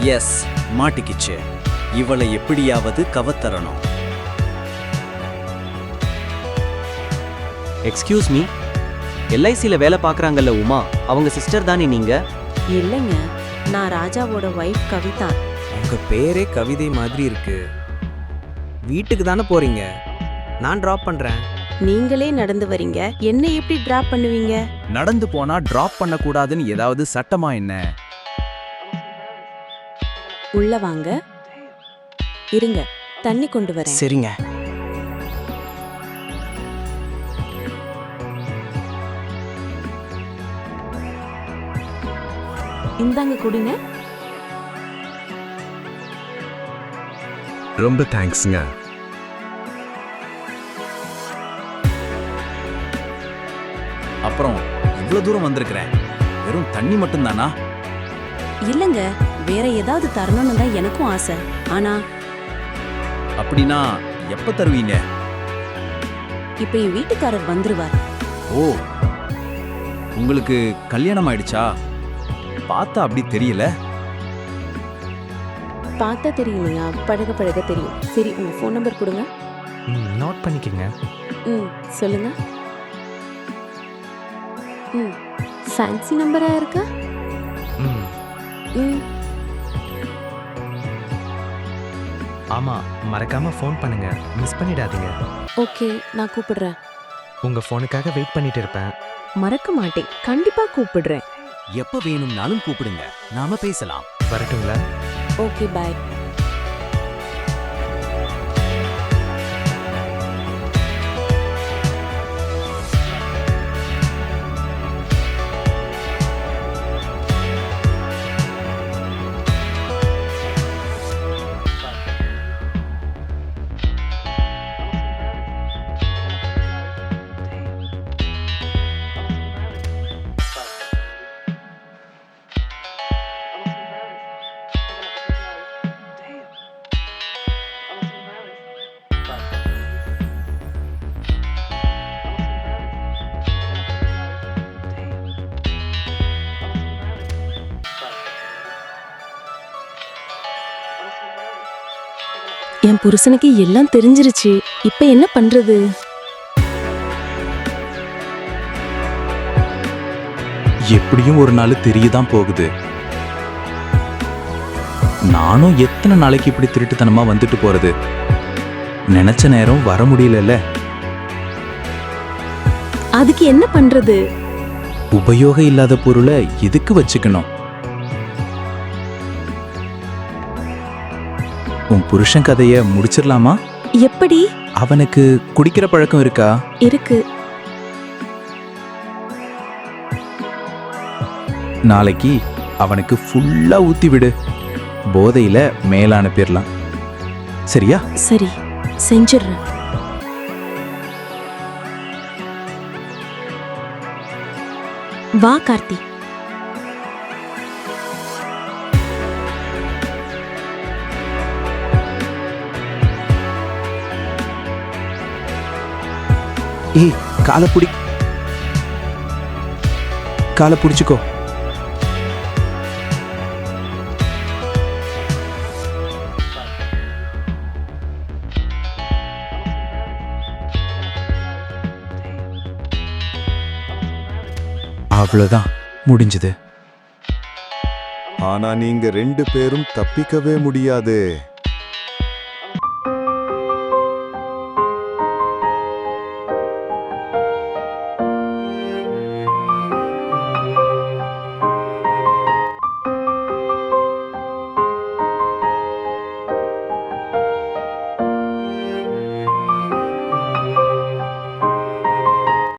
S மாட்டிக்கிச்சு. இவளை எப்படியாவது கவத்தரணும். எக்ஸ்கியூஸ் மீ எல்ஐசியில் வேலை பார்க்குறாங்கல்ல உமா அவங்க சிஸ்டர் தானே நீங்க? இல்லைங்க நான் ராஜாவோட ஒய்ஃப் கவிதா. உங்க பேரே கவிதை மாதிரி இருக்கு. வீட்டுக்கு தானே போறீங்க? நான் டிராப் பண்றேன். நீங்களே நடந்து வரீங்க என்ன எப்படி டிராப் பண்ணுவீங்க? நடந்து போனா டிராப் பண்ணக்கூடாதுன்னு ஏதாவது சட்டமா என்ன? உள்ள வாங்க. இருங்க தண்ணி கொண்டு வரேன். சரிங்க. இந்தாங்க குடிங்க. ரொம்ப தேங்க்ஸுங்க அப்புறம் இவ்வளவு தூரம் வந்திருக்கிறேன். வெறும் தண்ணி மட்டும்தானா? இல்லங்க. வேற ஏதாவது தரணும்னு தான் எனக்கும் ஆசை. ஆனா அப்படின்னா எப்ப தருவீங்க? இப்ப என் வீட்டுக்காரர் வந்துருவார். ஓ உங்களுக்கு கல்யாணம் ஆயிடுச்சா? பார்த்தா அப்படி தெரியல? பார்த்தா தெரியலையா? பழக பழக தெரியும். சரி உங்க ஃபோன் நம்பர் கொடுங்க. நோட் பண்ணிக்கங்க. ம் சொல்லுங்க. ம் ஃபேன்சி நம்பரா இருக்கா? ம். ம். ஆமா மறக்காம ஃபோன் பண்ணுங்க. மிஸ் பண்ணிடாதீங்க. ஓகே நான் கூப்பிடுறேன். உங்க ஃபோனுக்காக வெயிட் பண்ணிட்டு இருப்பேன். மறக்க மாட்டேன். கண்டிப்பா கூப்பிடுறேன். எப்ப வேணும்னாலும் கூப்பிடுங்க. நாம பேசலாம். வரட்டுங்களா? ஓகே பாய் என் புருஷனுக்கு எல்லாம் தெரிஞ்சிருச்சு. இப்ப என்ன பண்றது? எப்படியும் ஒரு நாள் தெரியதான் போகுது. நானும் எத்தனை நாளைக்கு இப்படி திருட்டுத்தனமா வந்துட்டு போறது? நினைச்ச நேரம் வர முடியலல்ல. அதுக்கு என்ன பண்றது? உபயோகம் இல்லாத பொருளை எதுக்கு வச்சுக்கணும்? உன் புருஷன் கதைய முடிச்சிடலாமா? எப்படி? அவனுக்கு குடிக்கிற பழக்கம் இருக்கா? இருக்கு. நாளைக்கு அவனுக்கு ஃபுல்லா ஊத்தி விடு. போதையில மேல அனுப்பிடலாம். சரியா? சரி செஞ்சிடுறேன். வா கார்த்தி. ஏய் காலை புடி. காலை புடிச்சுக்கோ. அவ்வளவுதான் முடிஞ்சது. ஆனா நீங்க ரெண்டு பேரும் தப்பிக்கவே முடியாது.